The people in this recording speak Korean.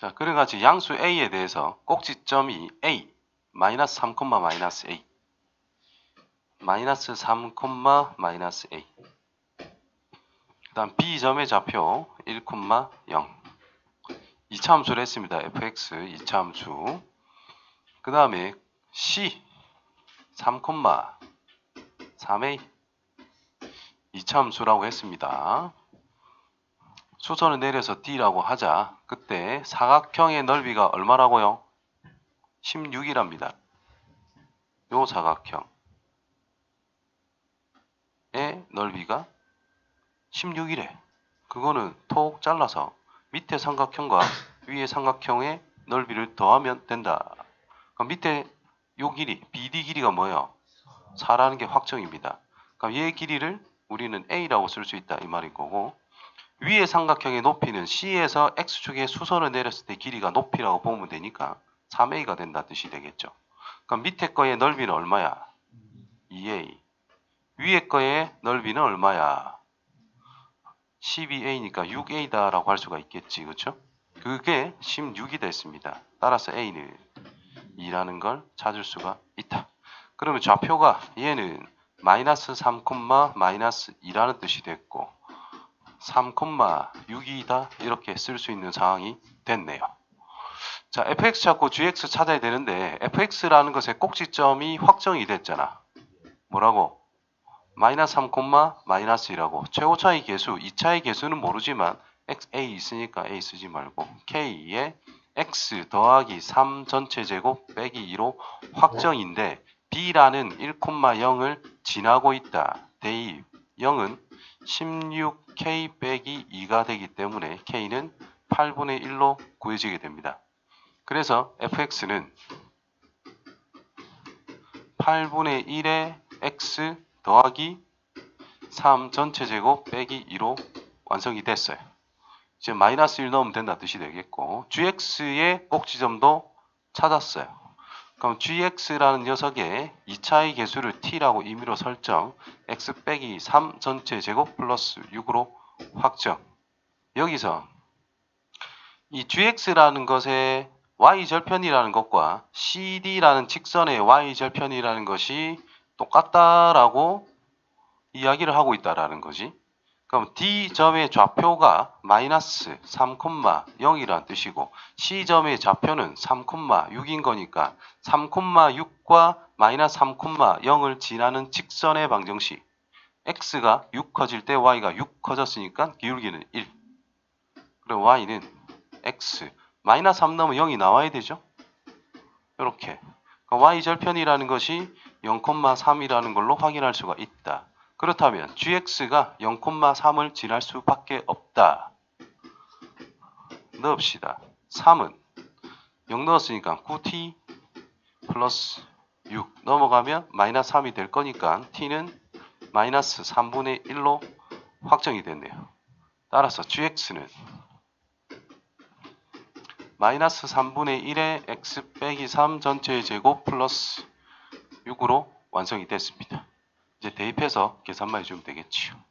자, 그래가지고 양수 a에 대해서 꼭지점이 a 마이너스 3, 마이너스 a. 마이너스 3, 마이너스 a. 그 다음 b점의 좌표 1, 0 이차함수를 했습니다. fx 이차함수. 그 다음에 c 3, 3a 이차함수라고 했습니다. 수선을 내려서 D라고 하자. 그때 사각형의 넓이가 얼마라고요? 16이랍니다. 요 사각형의 넓이가 16이래. 그거는 톡 잘라서 밑에 삼각형과 위에 삼각형의 넓이를 더하면 된다. 그럼 밑에 요 길이, BD 길이가 뭐예요? 4라는 게 확정입니다. 그럼 얘 길이를 우리는 A라고 쓸 수 있다 이 말인 거고 위의 삼각형의 높이는 C에서 X축에 수선을 내렸을 때 길이가 높이라고 보면 되니까 3A가 된다 뜻이 되겠죠. 그럼 밑에 거의 넓이는 얼마야? 2A. 위에 거의 넓이는 얼마야? 12A니까 6A다라고 할 수가 있겠지. 그렇죠? 그게 16이 됐습니다. 따라서 A는 2라는 걸 찾을 수가 있다. 그러면 좌표가 얘는 마이너스 3, 마이너스 2라는 뜻이 됐고 3,6이다 이렇게 쓸 수 있는 상황이 됐네요. 자, fx 찾고 gx 찾아야 되는데 fx라는 것의 꼭지점이 확정이 됐잖아. 뭐라고? 마이너스 3, 마이너스 2라고 최고차의 개수, 2차의 개수는 모르지만 x, a 있으니까 a 쓰지 말고 k에 x 더하기 3 전체 제곱 빼기 2로 확정인데 b라는 1,0을 지나고 있다. 대입 0은 16k 빼기 2가 되기 때문에 k는 8분의 1로 구해지게 됩니다. 그래서 fx는 8분의 1의 x 더하기 3 전체 제곱 빼기 2로 완성이 됐어요. 이제 마이너스 1 넣으면 된다 뜻이 되겠고 gx의 꼭지점도 찾았어요. 그럼 gx라는 녀석의 2차의 개수를 t라고 임의로 설정 x 빼기 3 전체 제곱 플러스 6으로 확정 여기서 이 gx라는 것의 y절편이라는 것과 cd라는 직선의 y절편이라는 것이 똑같다라고 이야기를 하고 있다라는 거지. 그럼 D점의 좌표가 마이너스 3,0이라는 뜻이고 C점의 좌표는 3,6인 거니까 3,6과 마이너스 3,0을 지나는 직선의 방정식. X가 6 커질 때 y가 6 커졌으니까 기울기는 1 그리고 y는 x 마이너스 3 넣으면 0이 나와야 되죠? 이렇게. y절편이라는 것이 0,3이라는 걸로 확인할 수가 있다 그렇다면 gx가 0,3을 지날 수밖에 없다. 넣읍시다. 3은 0 넣었으니까 9t 플러스 6 넘어가면 마이너스 3이 될 거니까 t는 마이너스 3분의 1로 확정이 됐네요. 따라서 gx는 마이너스 3분의 1의 x 빼기 3 전체의 제곱 플러스 6으로 완성이 됐습니다. 이제 대입해서 계산만 해주면 되겠지요.